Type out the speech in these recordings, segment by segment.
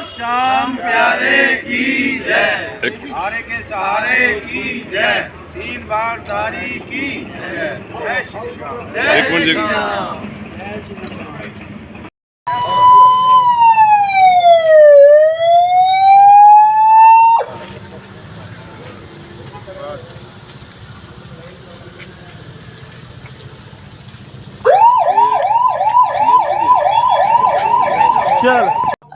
शाम प्यारे की जय। सारे के सहारे की जय। तीन बार तारी की जय। जय श्री राम। ਚਲ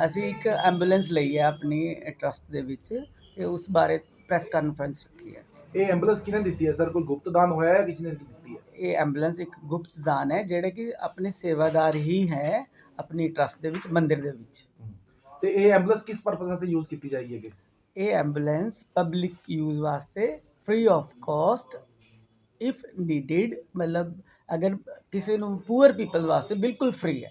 ਅਸੀਂ ਇੱਕ ਐਂਬੂਲੈਂਸ ਲਈ ਹੈ ਆਪਣੀ ਟਰਸਟ ਦੇ ਵਿੱਚ ਤੇ ਉਸ ਬਾਰੇ ਪ੍ਰੈਸ ਕਾਨਫਰੰਸ ਰੱਖੀ ਹੈ। ਇਹ ਐਂਬੂਲੈਂਸ ਕਿਹਨੇ ਦਿੱਤੀ ਹੈ ਸਰ? ਕੋਈ ਗੁਪਤ ਦਾਨ ਹੋਇਆ ਹੈ ਕਿਸੇ ਨੇ ਦਿੱਤੀ ਹੈ? ਇਹ ਐਂਬੂਲੈਂਸ ਇੱਕ ਗੁਪਤ ਦਾਨ ਹੈ ਜਿਹੜੇ ਕਿ ਆਪਣੇ ਸੇਵਾਦਾਰ ਹੀ ਹੈ ਆਪਣੀ ਟਰਸਟ ਦੇ ਵਿੱਚ ਮੰਦਿਰ ਦੇ ਵਿੱਚ। ਤੇ ਇਹ ਐਂਬੂਲੈਂਸ ਕਿਸ ਪਰਪਸ ਵਾਸਤੇ ਯੂਜ਼ ਕੀਤੀ ਜਾਈ ਹੈਗੀ? ਇਹ ਐਂਬੂਲੈਂਸ ਪਬਲਿਕ ਯੂਜ਼ ਵਾਸਤੇ free of cost if needed ਮਤਲਬ ਅਗਰ ਕਿਸੇ ਨੂੰ ਪੂਅਰ ਪੀਪਲ ਵਾਸਤੇ ਬਿਲਕੁਲ ਫ੍ਰੀ ਹੈ।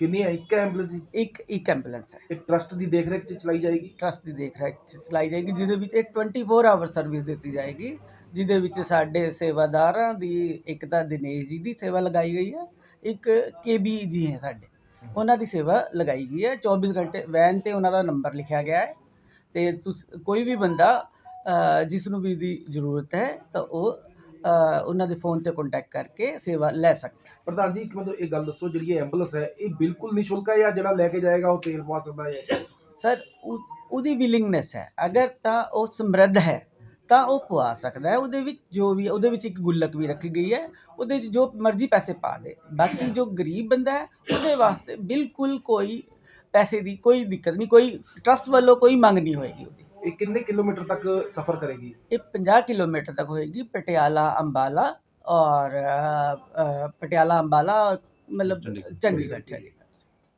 ਕਿੰਨੀ ਹੈ? ਇੱਕ ਐਂਬੂਲੈਂਸ ਜੀ? ਇੱਕ ਇੱਕ ਐਂਬੂਲੈਂਸ ਹੈ। ਇੱਕ ਟਰਸਟ ਦੀ ਦੇਖ ਰੇਖ ਚ ਚਲਾਈ ਜਾਏਗੀ? ਟਰਸਟ ਦੀ ਦੇਖ ਰੇਖ 'ਚ ਚਲਾਈ ਜਾਏਗੀ ਜਿਹਦੇ ਵਿੱਚ ਇੱਕ 24 ਆਵਰ ਸਰਵਿਸ ਦਿੱਤੀ ਜਾਏਗੀ ਜਿਹਦੇ ਵਿੱਚ ਸਾਡੇ ਸੇਵਾਦਾਰਾਂ ਦੀ ਇੱਕ ਤਾਂ ਦਿਨੇਸ਼ ਜੀ ਦੀ ਸੇਵਾ ਲਗਾਈ ਗਈ ਹੈ ਇੱਕ ਕੇਬੀ ਜੀ ਹੈ ਸਾਡੇ। ਉਹਨਾਂ ਦੀ ਸੇਵਾ ਲਗਾਈ ਗਈ ਹੈ 24 ਘੰਟੇ ਵੈਨ ਤੇ ਉਹਨਾਂ ਦਾ ਨੰਬਰ ਲਿਖਿਆ ਗਿਆ ਹੈ ਤੇ ਤੁਸ ਕੋਈ ਵੀ ਬੰਦਾ ਅ, ਜਿਸ ਨੂੰ ਵੀ ਦੀ ਜ਼ਰੂਰਤ ਹੈ ਤਾਂ ਉਹ ਉਹਨਾਂ ਦੇ ਫੋਨ ਤੇ ਕੰਟੈਕਟ ਕਰਕੇ ਸੇਵਾ ਲੈ ਸਕਦਾ ਪ੍ਰਧਾਨ ਜੀ ਇੱਕ ਮੈਨੂੰ ਇਹ ਗੱਲ ਦੱਸੋ ਜਿਹੜੀ ਇਹ ਐਂਬੂਲੈਂਸ ਹੈ ਇਹ ਬਿਲਕੁਲ ਨਿਸ਼ੁਲਕ ਹੈ ਜਾਂ ਜਿਹੜਾ ਲੈ ਕੇ ਜਾਏਗਾ ਉਹ ਤੇਲ ਪਵਾ ਸਕਦਾ ਹੈ? ਸਰ ਉਹ- ਉਹਦੀ ਵਿਲਿੰਗਨੈਸ ਹੈ। ਅਗਰ ਤਾਂ ਉਹ ਸਮਰੱਧ ਹੈ ਤਾਂ ਉਹ ਪਵਾ ਸਕਦਾ ਹੈ। ਉਹਦੇ ਵਿੱਚ ਜੋ ਵੀ ਉਹਦੇ ਵਿੱਚ ਇੱਕ ਗੁੱਲਕ ਵੀ ਰੱਖੀ ਗਈ ਹੈ। ਉਹਦੇ ਵਿੱਚ ਜੋ ਮਰਜ਼ੀ ਪੈਸੇ ਪਾ ਦੇ। ਬਾਕੀ ਜੋ ਗਰੀਬ ਬੰਦਾ ਹੈ ਉਹਦੇ ਵਾਸਤੇ ਬਿਲਕੁਲ ਕੋਈ ਪੈਸੇ ਦੀ ਕੋਈ ਦਿੱਕਤ ਨਹੀਂ ਕੋਈ ਟਰਸਟ ਵੱਲੋਂ ਕੋਈ ਮੰਗ ਨਹੀਂ ਹੋਏਗੀ ਉਹਦੀ। ਇਹ ਕਿੰਨੇ ਕਿਲੋਮੀਟਰ ਤੱਕ ਸਫ਼ਰ ਕਰੇਗੀ? ਇਹ 50 ਕਿਲੋਮੀਟਰ ਤੱਕ ਹੋਏਗੀ ਪਟਿਆਲਾ ਅੰਬਾਲਾ ਔਰ ਅ, ਅ, ਪਟਿਆਲਾ ਅੰਬਾਲਾ ਔਰ ਮਤਲਬ ਚੰਡੀਗੜ੍ਹ। ਚੰਡੀਗੜ੍ਹ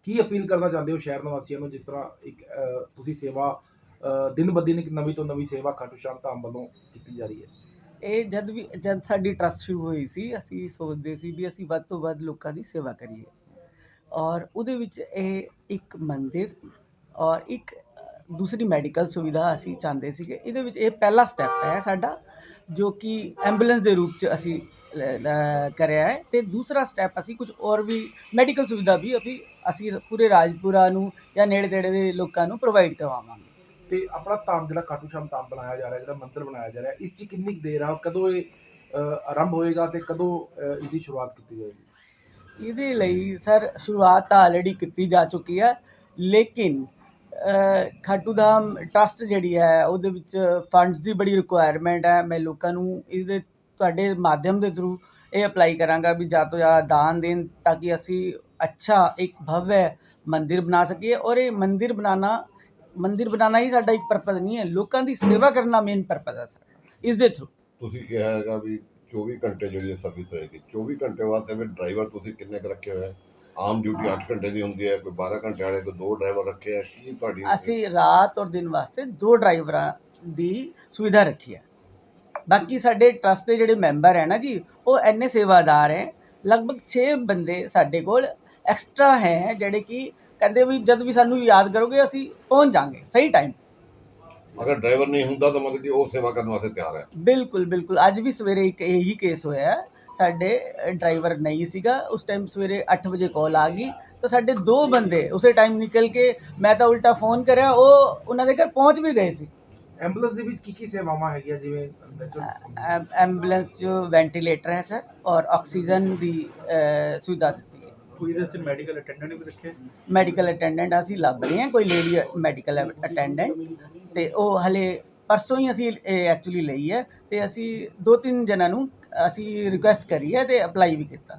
ਕੀ ਅਪੀਲ ਕਰਨਾ ਚਾਹੁੰਦੇ ਹੋ ਸ਼ਹਿਰ ਨਿਵਾਸੀਆਂ ਨੂੰ ਜਿਸ ਤਰ੍ਹਾਂ ਇੱਕ ਅਹ, ਤੁਸੀਂ ਸੇਵਾ ਅਹ, ਦਿਨ ਬ ਦਿਨ ਇੱਕ ਨਵੀਂ ਤੋਂ ਨਵੀਂ ਸੇਵਾ ਖਾਟੂ ਸ਼ਾਮ ਧਾਮ ਵੱਲੋਂ ਕੀਤੀ ਜਾ ਰਹੀ ਹੈ? ਇਹ ਜਦ ਵੀ ਜਦ ਸਾਡੀ ਟਰਸਟ ਸ਼ੁਰੂ ਹੋਈ ਸੀ ਅਸੀਂ ਸੋਚਦੇ ਸੀ ਵੀ ਅਸੀਂ ਵੱਧ ਤੋਂ ਵੱਧ ਲੋਕਾਂ ਦੀ ਸੇਵਾ ਕਰੀਏ। ਔਰ ਉਹਦੇ ਵਿੱਚ ਇਹ ਇੱਕ ਮੰਦਿਰ ਔਰ ਇੱਕ ਅ, ਦੂਸਰੀ ਮੈਡੀਕਲ ਸੁਵਿਧਾ ਅਸੀਂ ਚਾਹੁੰਦੇ ਸੀਗੇ। ਇਹਦੇ ਵਿੱਚ ਇਹ ਪਹਿਲਾ ਸਟੈਪ ਹੈ ਸਾਡਾ ਜੋ ਕਿ ਐਂਬੂਲੈਂਸ ਦੇ ਰੂਪ 'ਚ ਅਸੀਂ ਕਰਿਆ ਹੈ। ਤੇ ਦੂਸਰਾ ਸਟੈਪ ਅਸੀਂ ਕੁਝ ਹੋਰ ਵੀ ਮੈਡੀਕਲ ਸੁਵਿਧਾ ਵੀ ਅਸੀਂ ਅਸੀਂ ਪੂਰੇ ਰਾਜਪੁਰਾ ਨੂੰ ਜਾਂ ਨੇੜੇ ਤੇੜੇ ਦੇ ਲੋਕਾਂ ਨੂੰ ਪ੍ਰੋਵਾਈਡ ਕਰਵਾਵਾਂਗੇ। ਤੇ ਆਪਣਾ ਧਾਮ ਜਿਹੜਾ ਖਾਟੂ ਸ਼ਾਮ ਧਾਮ ਬਣਾਇਆ ਜਾ ਰਿਹਾ ਜਿਹੜਾ ਮੰਦਿਰ ਬਣਾਇਆ ਜਾ ਰਿਹਾ ਇਸ 'ਚ ਕਿੰਨੀ ਦੇਰ ਆ ਕਦੋਂ ਇਹ ਆਰੰਭ ਹੋਏਗਾ ਤੇ ਕਦੋਂ ਇਹਦੀ ਸ਼ੁਰੂਆਤ ਕੀਤੀ ਜਾਏਗੀ? ਇਹਦੇ ਲਈ ਸਰ ਸ਼ੁਰੂਆਤ ਤਾਂ ਆਲਰੇਡੀ ਕੀਤੀ ਜਾ ਚੁੱਕੀ ਹੈ ਲੇਕਿਨ ਖਾਟੂ ਧਾਮ ਟਰਸਟ ਜਿਹੜੀ ਹੈ, ਉਹਦੇ ਵਿੱਚ ਫੰਡਸ ਦੀ ਬੜੀ ਰਿਕੁਆਇਰਮੈਂਟ ਹੈ। ਮੈਂ ਲੋਕਾਂ ਨੂੰ ਇਹਦੇ ਤੁਹਾਡੇ ਮਾਧਿਅਮ ਦੇ ਥਰੂ ਇਹ ਅਪਲਾਈ ਕਰਾਂਗਾ ਵੀ ਜ਼ਿਆਦਾ ਤੋਂ ਜ਼ਿਆਦਾ ਦਾਨ ਦੇਣ ਤਾਂ ਕਿ ਅਸੀਂ ਅੱਛਾ ਇੱਕ ਭਵਯ ਮੰਦਿਰ ਬਣਾ ਸਕੀਏ। ਔਰ ਇਹ ਮੰਦਿਰ ਬਣਾਉਣਾ ਮੰਦਿਰ ਬਣਾਉਣਾ ਹੀ ਸਾਡਾ ਇੱਕ ਪਰਪਸ ਨਹੀਂ ਹੈ। ਲੋਕਾਂ ਦੀ ਸੇਵਾ ਕਰਨਾ ਮੇਨ ਪਰਪਸ ਹੈ ਸਾਡਾ, ਇਸ ਦੇ ਥਰੂ ਤੁਸੀਂ ਕਿਹਾ ਹੈਗਾ ਵੀ 24 ਘੰਟੇ ਜਿਹੜੀ ਸਰਵਿਸ ਰਹੇਗੀ। 24 ਘੰਟੇ ਵਾਸਤੇ ਫਿਰ ਡਰਾਈਵਰ ਤੁਸੀਂ ਕਿੰਨੇ ਕੁ ਰੱਖੇ ਹੋਏ ਆ? ਆਮ ਡਿਊਟੀ 8 ਘੰਟੇ ਦੀ ਹੁੰਦੀ ਹੈ ਕੋਈ 12 ਘੰਟੇ ਵਾਲੇ ਕੋਈ ਦੋ ਡਰਾਈਵਰ ਰੱਖੇ ਆ ਕੀ ਤੁਹਾਡੀ ਅਸੀਂ ਰਾਤ ਔਰ ਦਿਨ ਵਾਸਤੇ ਦੋ ਡਰਾਈਵਰਾਂ ਦੀ ਸੁਵਿਧਾ ਰੱਖੀ ਹੈ। ਬਾਕੀ ਸਾਡੇ ਟਰਸਟ ਦੇ ਜਿਹੜੇ ਮੈਂਬਰ ਹੈ ਨਾ ਜੀ ਉਹ ਐਨੇ ਸੇਵਾਦਾਰ ਹੈ ਲਗਭਗ 6 ਬੰਦੇ ਸਾਡੇ ਕੋਲ ਐਕਸਟਰਾ ਹੈ ਜਿਹੜੇ ਕਿ ਕਹਿੰਦੇ ਵੀ ਜਦ ਵੀ ਸਾਨੂੰ ਯਾਦ ਕਰੋਗੇ ਅਸੀਂ ਪਹੁੰਚ ਜਾਾਂਗੇ ਸਹੀ ਟਾਈਮ ਅਗਰ ਡਰਾਈਵਰ ਨਹੀਂ ਹੁੰਦਾ ਤਾਂ ਮਤਲਬ ਕਿ ਉਹ ਸੇਵਾ ਕਰਨ ਵਾਸਤੇ ਤਿਆਰ ਹੈ। ਬਿਲਕੁਲ ਬਿਲਕੁਲ। ਅੱਜ ਵੀ ਸਵੇਰੇ ਇੱਕ ਇਹੀ ਕੇਸ ਹੋਇਆ ਹੈ। ਸਾਡੇ ਡਰਾਈਵਰ ਨਹੀਂ ਸੀਗਾ। ਉਸ ਟਾਈਮ ਸਵੇਰੇ 8 ਵਜੇ ਕਾਲ ਆ ਗਈ। ਤਾਂ ਸਾਡੇ ਦੋ ਬੰਦੇ ਉਸੇ ਟਾਈਮ ਨਿਕਲ ਕੇ ਮੈਂ ਤਾਂ ਉਲਟਾ ਫੋਨ ਕਰਿਆ। ਉਹ ਉਹਨਾਂ ਦੇ ਘਰ ਪਹੁੰਚ ਵੀ ਗਏ ਸੀ। ਐਂਬੂਲੈਂਸ ਦੇ ਵਿੱਚ ਕੀ ਕੀ ਸੇਵਾਵਾਂ ਹੈਗੀਆਂ? ਜਿਵੇਂ ਐਂਬੂਲੈਂਸ 'ਚ ਵੈਂਟੀਲੇਟਰ ਹੈ ਸਰ ਔਰ ਆਕਸੀਜਨ ਦੀ ਸੁਵਿਧਾ ਦਿੱਤੀ ਹੈ। ਕੋਈ ਇਹਦੇ ਵਿੱਚ ਮੈਡੀਕਲ ਅਟੈਂਡੈਂਟ ਵੀ ਰੱਖੇ ਮੈਡੀਕਲ ਅਟੈਂਡੈਂਟ ਅਸੀਂ ਲੱਭ ਰਹੇ ਹਾਂ। ਕੋਈ ਲੇਡੀ ਮੈਡੀਕਲ ਅਟੈਂਡੈਂਟ ਤੇ ਉਹ ਹਲੇ ਪਰਸੋਂ ਹੀ ਅਸੀਂ ਐਕਚੁਅਲੀ ਲਈ ਹੈ। ਤੇ ਅਸੀਂ ਦੋ ਤਿੰਨ ਜਣਾਂ ਨੂੰ ਅਸੀਂ ਰਿਕੁਐਸਟ ਕਰੀ ਹੈ ਤੇ ਅਪਲਾਈ ਵੀ ਕੀਤਾ।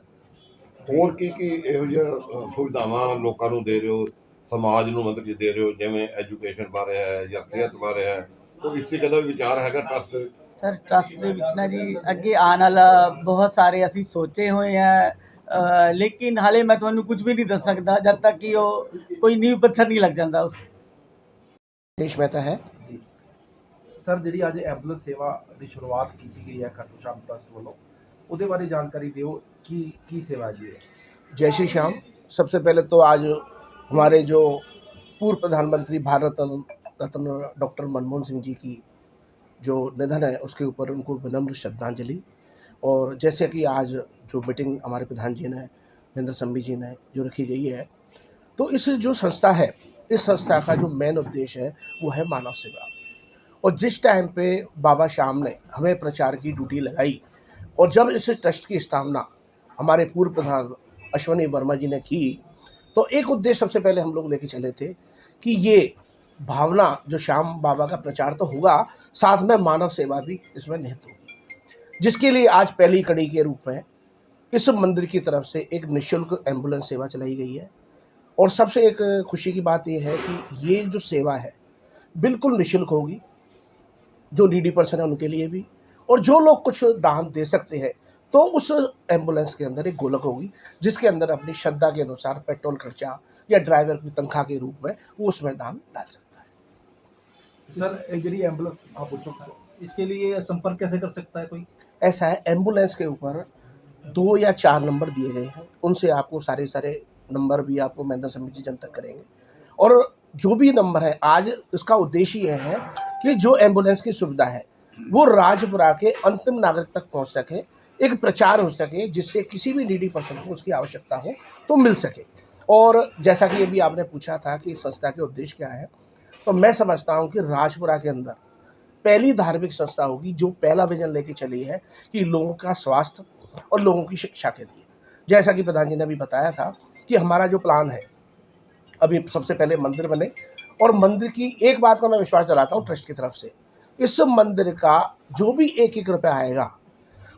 ਹੋਰ ਕੀ ਕੀ ਇਹੋ ਜਿਹੀਆਂ ਅ, ਸੁਵਿਧਾਵਾਂ ਲੋਕਾਂ ਨੂੰ ਦੇ ਰਹੇ ਹੋ? ਸਮਾਜ ਨੂੰ ਮਤਲਬ ਕਿ ਦੇ ਰਹੇ ਹੋ? ਜਿਵੇਂ ਐਜੂਕੇਸ਼ਨ ਬਾਰੇ ਹੈ ਜਾਂ ਸਿਹਤ ਬਾਰੇ ਹੈ? ਕੋਈ ਇਸ ਤੇ ਕਦਾ ਵਿਚਾਰ ਹੈਗਾ ਟਰਸਟ ਸਰ ਟਰਸਟ ਦੇ ਵਿੱਚ ਨਾ ਜੀ ਅੱਗੇ ਆਉਣ ਵਾਲਾ ਬਹੁਤ ਸਾਰੇ ਅਸੀਂ ਸੋਚੇ ਹੋਏ ਆ। ਅ, ਲੇਕਿਨ ਹਾਲੇ ਮੈਂ ਤੁਹਾਨੂੰ ਕੁਝ ਵੀ ਨਹੀਂ ਦੱਸ ਸਕਦਾ ਜਦ ਤੱਕ ਕਿ ਉਹ ਕੋਈ ਨੀਂਹ ਪੱਥਰ ਨਹੀਂ ਲੱਗ ਜਾਂਦਾ ਉਸ ਦੇਸ਼ ਮਹਿਤਾ ਹੈ। ਸਰ ਜਿਹੜੀ ਅੱਜ ਐਂਬੂਲੈਂਸ ਸੇਵਾ ਦੀ ਸ਼ੁਰੂਆਤ ਕੀਤੀ ਗਈ ਹੈ ਖਾਟੂ ਸ਼ਾਮ ਟਰਸਟ ਵੱਲੋਂ ਉਹਦੇ ਬਾਰੇ ਜਾਣਕਾਰੀ ਦਿਓ ਕੀ ਕੀ ਸੇਵਾ ਜੀ ਹੈ जय श्री श्याम सबसे पहले तो आज हमारे जो पूर्व प्रधानमंत्री भारत रत्न डॉक्टर मनमोहन सिंह जी की जो निधन है उसके ऊपर उनको विनम्र श्रद्धांजलि और जैसे कि आज जो मीटिंग हमारे प्रधान जी ने महेंद्र संबी जी ने जो रखी गई है तो इस जो संस्था है इस संस्था का जो मेन उद्देश्य है वो है मानव सेवा और जिस टाइम पे बाबा श्याम ने हमें प्रचार की ड्यूटी लगाई और जब इस ट्रस्ट की स्थापना हमारे पूर्व प्रधान अश्वनी वर्मा जी ने की तो एक उद्देश्य सबसे पहले हम लोग लेके चले थे कि ये भावना जो श्याम बाबा का प्रचार तो होगा, साथ में मानव सेवा भी इसमें निहित होगी। जिसके लिए आज पहली कड़ी के रूप में इस मंदिर की तरफ़ से एक निशुल्क एंबुलेंस सेवा चलाई गई है। और सबसे एक खुशी की बात यह है कि ये जो सेवा है, बिल्कुल निशुल्क होगी। जो नीडी पर्सन है उनके लिए भी। और जो लोग कुछ दान दे सकते हैं तो उस एंबुलेंस के अंदर एक गोलक होगी जिसके अंदर अपनी श्रद्धा के अनुसार पेट्रोल खर्चा या ड्राइवर की तनख्वाह के रूप में वो उसमें दान डाल सकता है। सर एक जरी एंबुलेंस आप पूछो इसके लिए संपर्क कैसे कर सकता है कोई? ऐसा है एंबुलेंस के ऊपर दो या चार नंबर दिए गए हैं। उनसे आपको सारे सारे नंबर भी आपको महेंद्र समिति जन तक करेंगे। और जो भी नंबर है आज इसका उद्देश्य यह है कि जो एंबुलेंस की सुविधा है, वो राजपुरा के अंतिम नागरिक तक पहुँच सके, एक प्रचार हो सके, जिससे किसी भी नीडी पर्सन को उसकी आवश्यकता हो तो मिल सके। और जैसा कि अभी आपने पूछा था कि संस्था के उद्देश्य क्या है तो मैं समझता हूँ कि राजपुरा के अंदर पहली धार्मिक संस्था होगी, जो पहला विजन लेके चली है कि लोगों का स्वास्थ्य और लोगों की शिक्षा के लिए। जैसा कि प्रधान जी ने अभी बताया था कि हमारा जो प्लान है, अभी सबसे पहले मंदिर बने और मंदिर की एक बात का मैं विश्वास दिलाता हूँ ट्रस्ट की तरफ से इस मंदिर का जो भी एक एक रुपया आएगा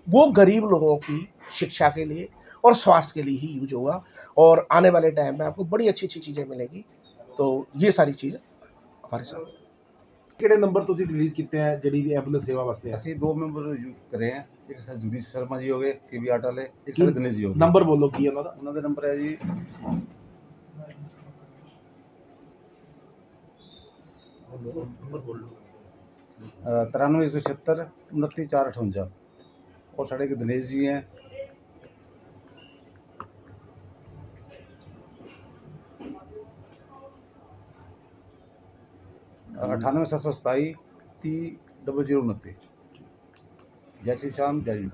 वो गरीब लोगों की शिक्षा के लिए और स्वास्थ्य के लिए ही यूज होगा और आने वाले टाइम में आपको बड़ी अच्छी अच्छी चीज़ें मिलेंगी तो ये सारी चीज़ हमारे साथ ਕਿਹੜੇ ਨੰਬਰ ਤੁਸੀਂ ਰਿਲੀਜ਼ ਕੀਤੇ ਹੈ ਜਿਹੜੀ ਐਂਬੂਲੈਂਸ ਸੇਵਾ ਵਾਸਤੇ ਹੈ ਅਸੀਂ ਦੋ ਮੈਂਬਰ ਯੂਜ਼ ਕਰੇ ਆ ਇੱਕ ਸਰ ਜਗਦੀਸ਼ ਸ਼ਰਮਾ ਜੀ ਹੋ ਗਏ ਕੇਵੀ ਆਟਾ ਵਾਲੇ ਇੱਕ ਸਰ ਦਿਨੇਸ਼ ਜੀ ਹੋ ਗਏ ਨੰਬਰ ਬੋਲੋ ਕੀ ਹੈ ਉਹਨਾਂ ਦਾ ਉਹਨਾਂ ਦਾ ਨੰਬਰ ਹੈ ਜੀ तिरानवे, एक सौ छिहत्तर, उनतीस, चार, अठवंजा। और साढ़े के दिनेश जी हैं। अठानवे, सात सौ सताई ती डबल ज़ीरो उनतीस। जय श्री श्याम, जय जी